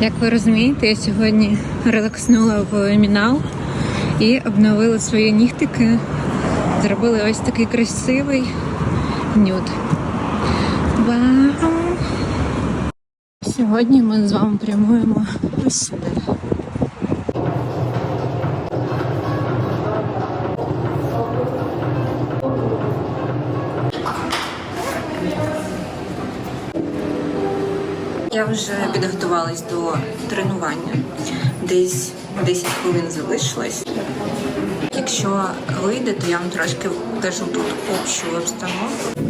Як ви розумієте, я сьогодні релакснула в Мінал і обновила свої нігтики. Зробили ось такий красивий нюд. Вау! Сьогодні ми з вами прямуємо ось сюди. Вже підготувалась до тренування. Десь 10 хвилин залишилось. Якщо вийде, то я вам трошки покажу тут общу обстановку.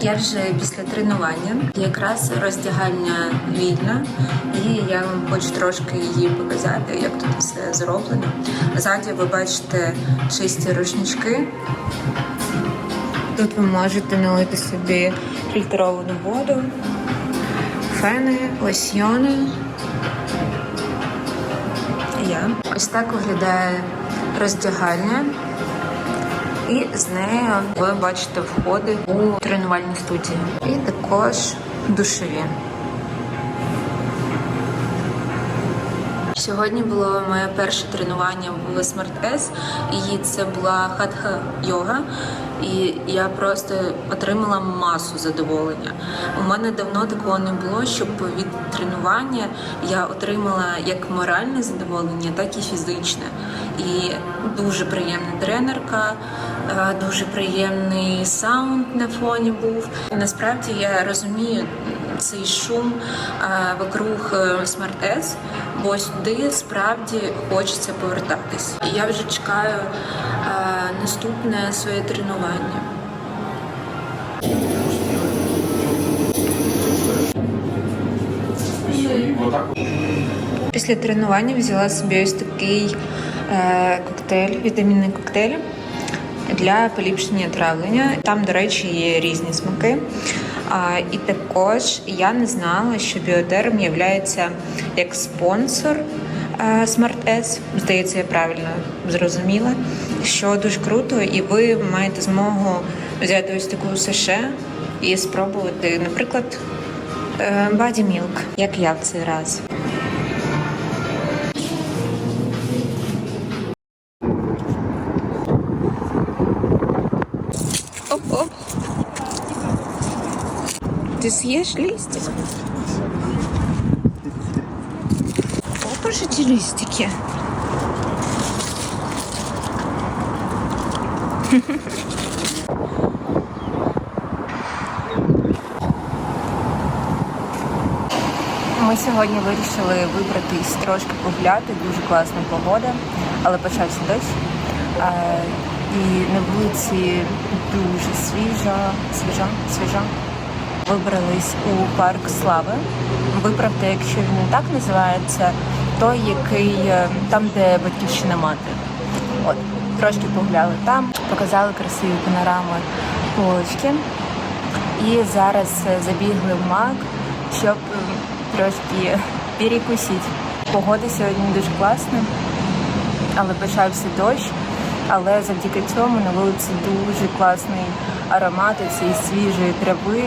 Я вже після тренування якраз роздягальня вільна, і я вам хочу трошки її показати, як тут все зроблено. Ззаді ви бачите чисті рушнички. Тут ви можете налити собі фільтровану воду, фени, лосьйони. Я. Ось так виглядає роздягальня. І з нею ви бачите входи у тренувальні студії. І також душові. Сьогодні було моє перше тренування в Smart S, і це була хатха йога. І я просто отримала масу задоволення. У мене давно такого не було, щоб від тренування я отримала як моральне задоволення, так і фізичне. І дуже приємна тренерка, дуже приємний саунд на фоні був. Насправді я розумію цей шум е, вокруг е, S, бо сюди справді хочеться повертатись. Я вже чекаю е, наступне своє тренування. Після тренування взяла собі ось такий е, коктейль, вітамінний коктейль для поліпшення травлення. Там, до речі, є різні смаки. А, і також я не знала, що Біотерм є як спонсор е, Smart S. Здається, я правильно зрозуміла, що дуже круто, і ви маєте змогу взяти ось таку саше і спробувати, наприклад, е, Body Milk, як я в цей раз. Ты съешь листик? Попиши эти листики. Ми сьогодні вирішили вибратись трошки погуляти, дуже класна погода, але почався дощ. Е, І на вулиці дуже свіжа, свіжа, свіжа. Вибрались у парк Слави. Виправте, якщо він так називається, той, який е, там, де батьківщина мати. От, трошки погуляли там, показали красиві панорами Полочки. І зараз е, забігли в мак, щоб е, трошки перекусити. Погода сьогодні дуже класна, але почався дощ. Але завдяки цьому на вулиці дуже класний аромат цієї свіжої трави,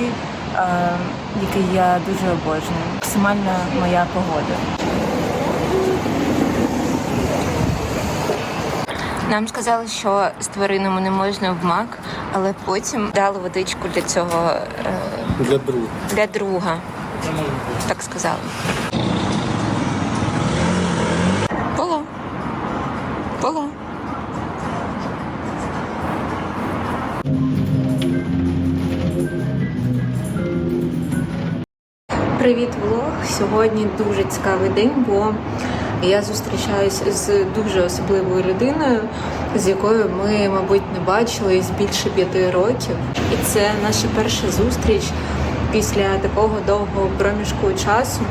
який я дуже обожнюю. Максимальна моя погода. Нам сказали, що з тваринами не можна в мак, але потім дали водичку для цього е, Для друга. для друга. Так сказали. Привіт, влог! Сьогодні дуже цікавий день, бо я зустрічаюсь з дуже особливою людиною, з якою ми, мабуть, не бачились більше п'яти років. І це наша перша зустріч після такого довгого проміжку часу.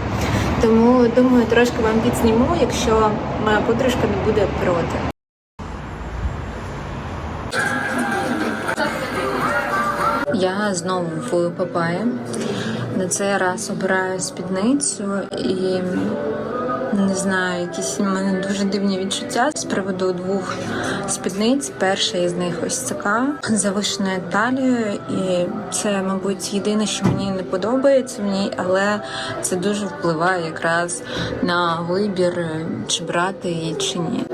Тому думаю, трошки вам підзніму, якщо моя подружка не буде проти. Я знову в Папаї. На цей раз обираю спідницю і не знаю, якісь у мене дуже дивні відчуття з приводу двох спідниць. Перша із них ось така завишеною талією, і це, мабуть, єдине, що мені не подобається в ній, але це дуже впливає якраз на вибір, чи брати її чи ні.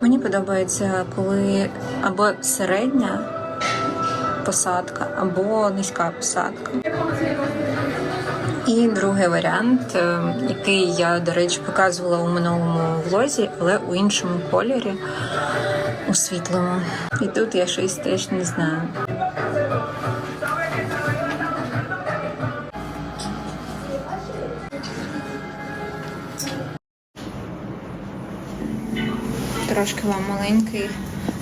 Мені подобається, коли або середня посадка, або низька посадка. І другий варіант, е, який я, до речі, показувала у минулому влозі, але у іншому кольорі, у світлому. І тут я щось теж не знаю. Трошки вам маленький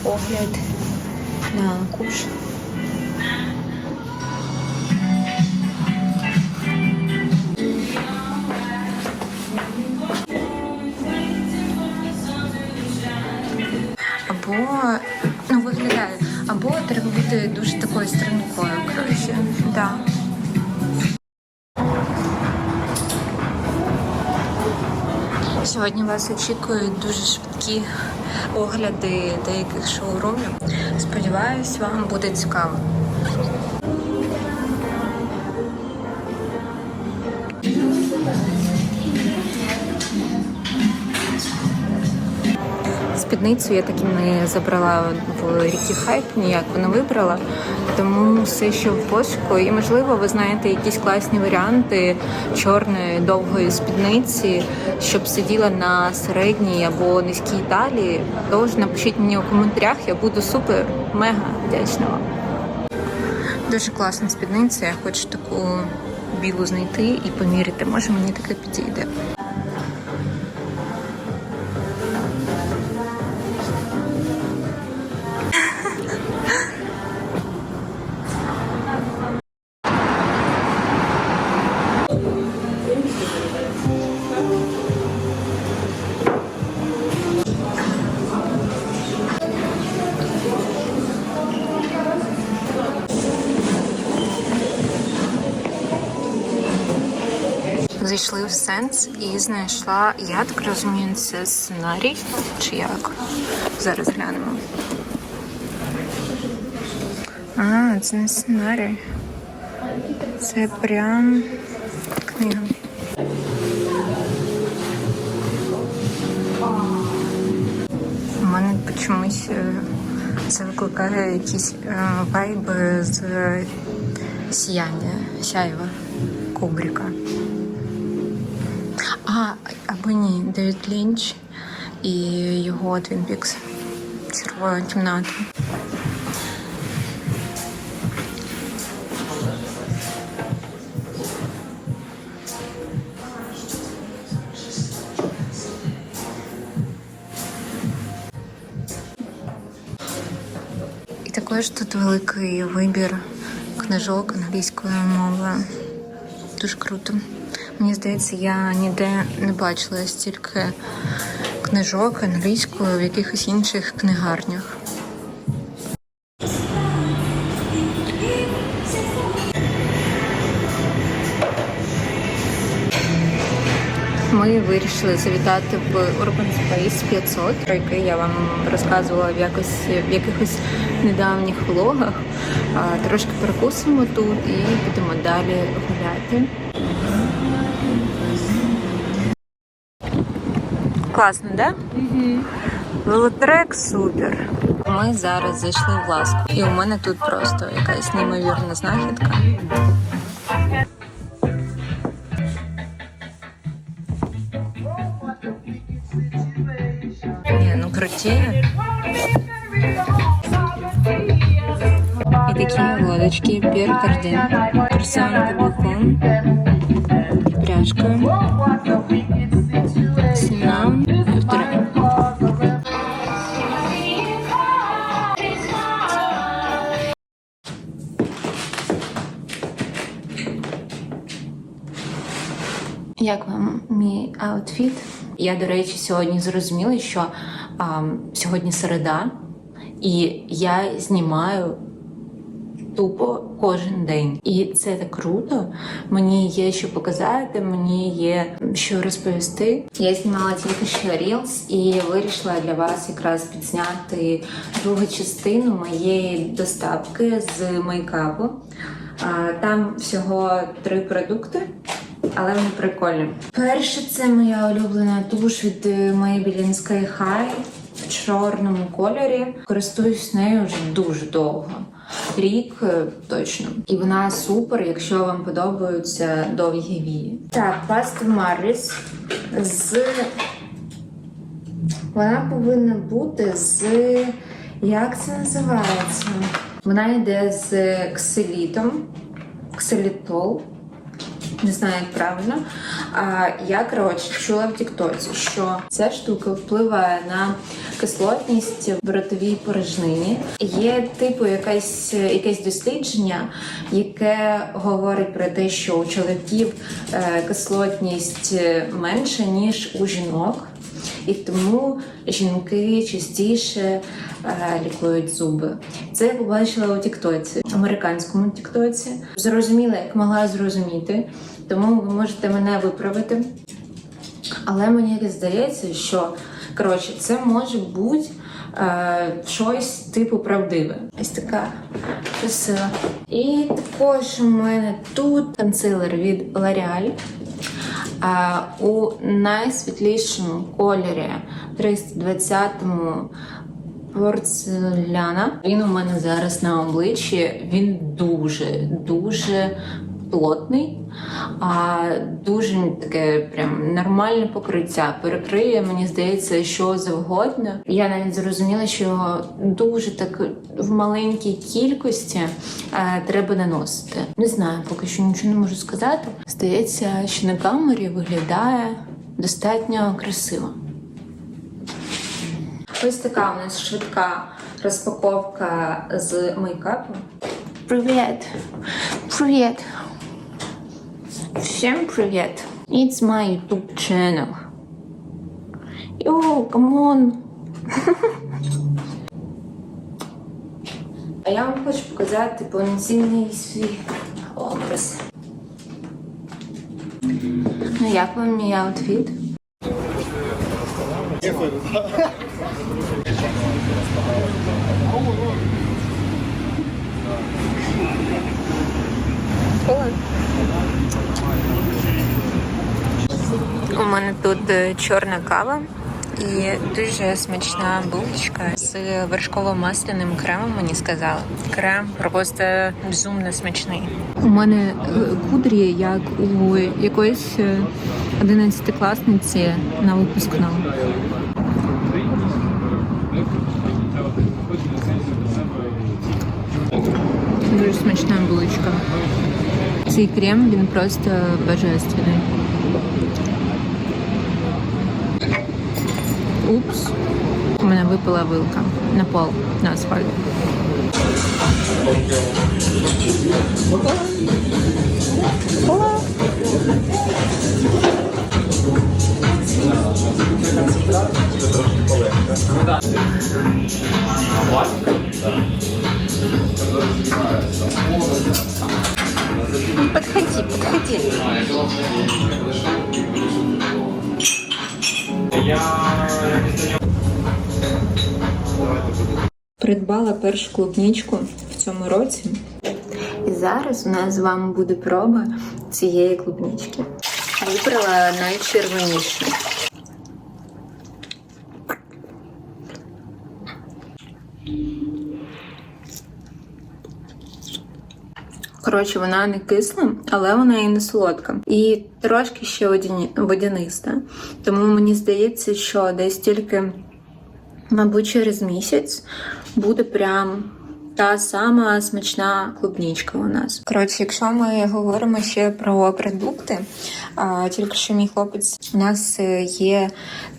огляд на куш. Бути дуже такою стрункою, коротше. Да. Сьогодні вас очікують дуже швидкі огляди деяких шоурумів. Сподіваюсь, вам буде цікаво. Спідницю я так і не забрала в рікі хайп, ніяк не вибрала. Тому все, що в пошуку, і можливо, ви знаєте якісь класні варіанти чорної довгої спідниці, щоб сиділа на середній або низькій талії. Тож напишіть мені у коментарях, я буду супер мега вдячна вам. Дуже класна спідниця. Я хочу таку білу знайти і поміряти. Може мені таке підійде. Зайшли в сенс і знайшла, я так розумію, це сценарій чи як? Зараз глянемо. А, це не сценарій. Це прям чомусь е, це викликає якісь е, вайби з сіяння, сяєва Кубрика. А, або ні, Девід Лінч і його Твін Пікс. Червона кімната. Також тут великий вибір книжок англійською мовою. Дуже круто. Мені здається, я ніде не бачила стільки книжок англійською в якихось інших книгарнях. Ми вирішили завітати в Urban Space 500, про який я вам розказувала в якось в якихось недавніх влогах. Трошки перекусимо тут і будемо далі гуляти. Класно, да? Угу. Велотрек супер. Ми зараз зайшли в ласку, і у мене тут просто якась неймовірна знахідка. Круті. И такие лодочки, Пьер Карден, Курсант Каблуком, пряжка, цена полтора. Як вам мій аутфіт? Я, до речі, сьогодні зрозуміла, що а, сьогодні середа, і я знімаю тупо кожен день. І це так круто. Мені є що показати, мені є що розповісти. Я знімала тільки що Reels і вирішила для вас якраз підзняти другу частину моєї доставки з мейкапу. Там всього три продукти. Але вони прикольні. Перше, це моя улюблена туш від е, Maybelline Sky High в чорному кольорі. Користуюсь нею вже дуже довго. Рік е, точно. І вона супер, якщо вам подобаються довгі вії. Так, паста Марріс з. Вона повинна бути з. Як це називається? Вона йде з кселітом. Кселітол не знаю, як правильно. А я коротше чула в Тіктоці, що ця штука впливає на кислотність в ротовій порожнині. Є типу якесь, якесь дослідження, яке говорить про те, що у чоловіків е, кислотність менша ніж у жінок. І тому жінки частіше е, лікують зуби. Це я побачила у Тіктоці, американському Тіктоці. Зрозуміла, як могла зрозуміти, тому ви можете мене виправити. Але мені здається, що коротше, це може бути е, щось типу правдиве. Ось така красива. І також у мене тут консилер від L'Oreal. У найсвітлішому кольорі 320-му порцеляна. Він у мене зараз на обличчі. Він дуже, дуже плотний, а дуже таке прям нормальне покриття. Перекриє, мені здається, що завгодно. Я навіть зрозуміла, що дуже так в маленькій кількості е, треба наносити. Не знаю, поки що нічого не можу сказати. Здається, що на камері виглядає достатньо красиво. Ось така у нас швидка розпаковка з мейкапу. Привіт! Привіт! Всем привет! It's my YouTube channel. Yo, come on! А я вам хочу показати повноцінний свій образ. Ну, як вам мій аутфіт? У мене тут е, чорна кава і дуже смачна булочка з вершково-масляним кремом. Мені сказали. Крем просто безумно смачний. У мене е, кудрі, як у якоїсь 11-класниці на випускному. Дуже смачна булочка. Цей крем він просто божественний. Упс. У мене випала вилка на пол на асфальт. Подходи, подходи. Придбала першу клубничку в цьому році. І зараз у нас з вами буде проба цієї клубнички. Вибрала найчервонішу. Коротше, вона не кисла, але вона і не солодка. І трошки ще водяниста. Тому мені здається, що десь тільки Мабуть, через місяць буде прям та сама смачна клубнічка у нас. Коротше, якщо ми говоримо ще про продукти, а, тільки що мій хлопець у нас е, є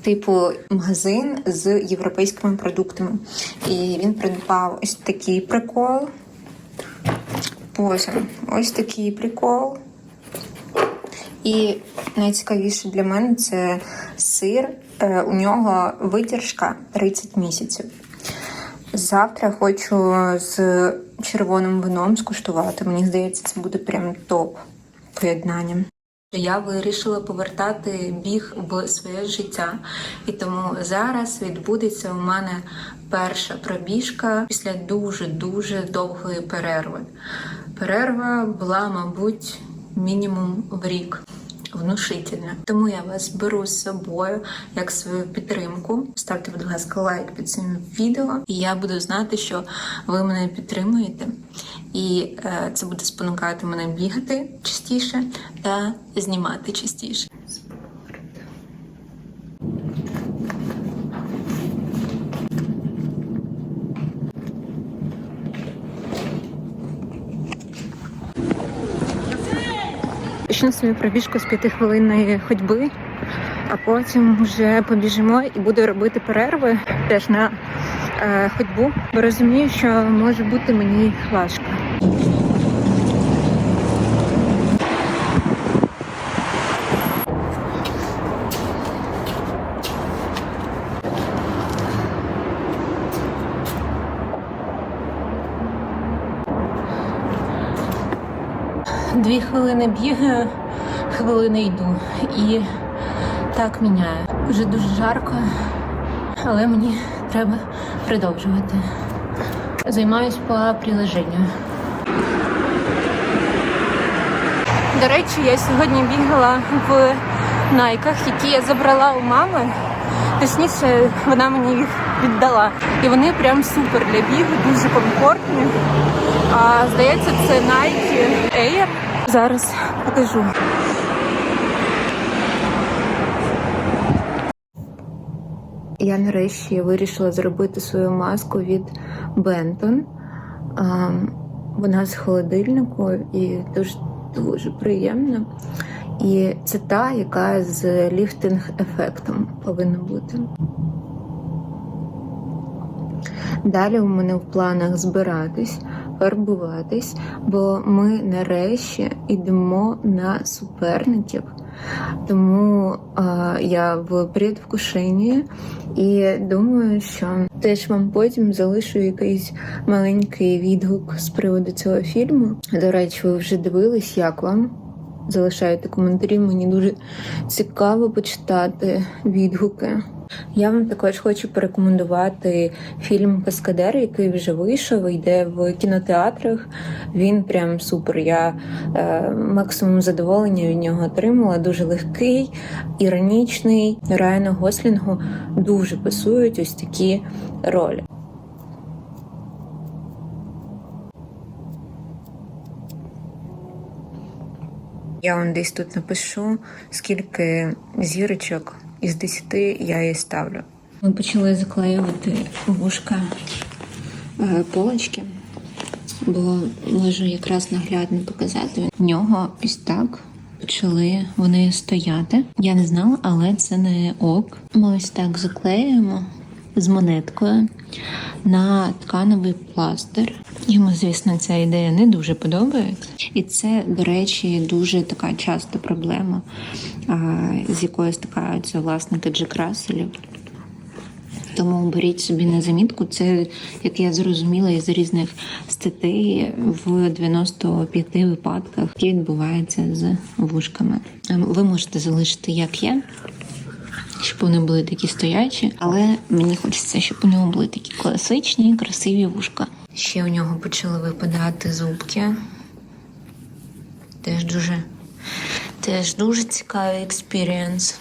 типу магазин з європейськими продуктами. І він придбав ось такий прикол. Ось, ось такий прикол. І найцікавіше для мене це сир. Е, У нього витяжка 30 місяців. Завтра хочу з червоним вином скуштувати. Мені здається, це буде прям топ поєднання. Я вирішила повертати біг в своє життя, і тому зараз відбудеться у мене перша пробіжка після дуже дуже довгої перерви. Перерва була, мабуть, мінімум в рік. Внушительна. Тому я вас беру з собою як свою підтримку. Ставте, будь ласка, лайк під цим відео, і я буду знати, що ви мене підтримуєте. І е, це буде спонукати мене бігати частіше та знімати частіше. Почну свою пробіжку з п'ятихвилинної ходьби, а потім вже побіжимо і буду робити перерви теж на е, ходьбу, бо розумію, що може бути мені важко. Хвилини бігаю, хвилини йду. І так міняю. Вже дуже жарко, але мені треба продовжувати. Займаюсь по приложенню. До речі, я сьогодні бігала в найках, які я забрала у мами. Точніше, вона мені їх віддала. І вони прям супер для бігу, дуже комфортні. А здається, це Nike Air. Зараз покажу. Я нарешті вирішила зробити свою маску від. А, Вона з холодильнику і дуже дуже приємна. І це та, яка з ліфтинг ефектом повинна бути. Далі у мене в планах збиратись, фарбуватись, бо ми нарешті йдемо на суперників. Тому а, я в предвкушенні і думаю, що теж вам потім залишу якийсь маленький відгук з приводу цього фільму. До речі, ви вже дивились, як вам? Залишайте коментарі, мені дуже цікаво почитати відгуки. Я вам також хочу порекомендувати фільм Каскадер, який вже вийшов, йде в кінотеатрах. Він прям супер. Я е, максимум задоволення від нього отримала. Дуже легкий, іронічний. Райану Гослінгу дуже пасують ось такі ролі. Я вам десь тут напишу, скільки зірочок із 10 я їй ставлю. Ми почали заклеювати вушка е, полочки, бо можу якраз наглядно показати. В нього ось так почали вони стояти. Я не знала, але це не ок. Ми ось так заклеюємо з монеткою на тканевий пластир. Йому, звісно, ця ідея не дуже подобається. І це, до речі, дуже така часта проблема, з якою стикаються власники джекраселів. Тому беріть собі на замітку. Це, як я зрозуміла, із різних статей в 95 випадках, які відбуваються з вушками. Ви можете залишити як є, щоб вони були такі стоячі, але мені хочеться, щоб у нього були такі класичні, красиві вушка. Ще у нього почали випадати зубки. Теж дуже, теж дуже цікавий експірієнс.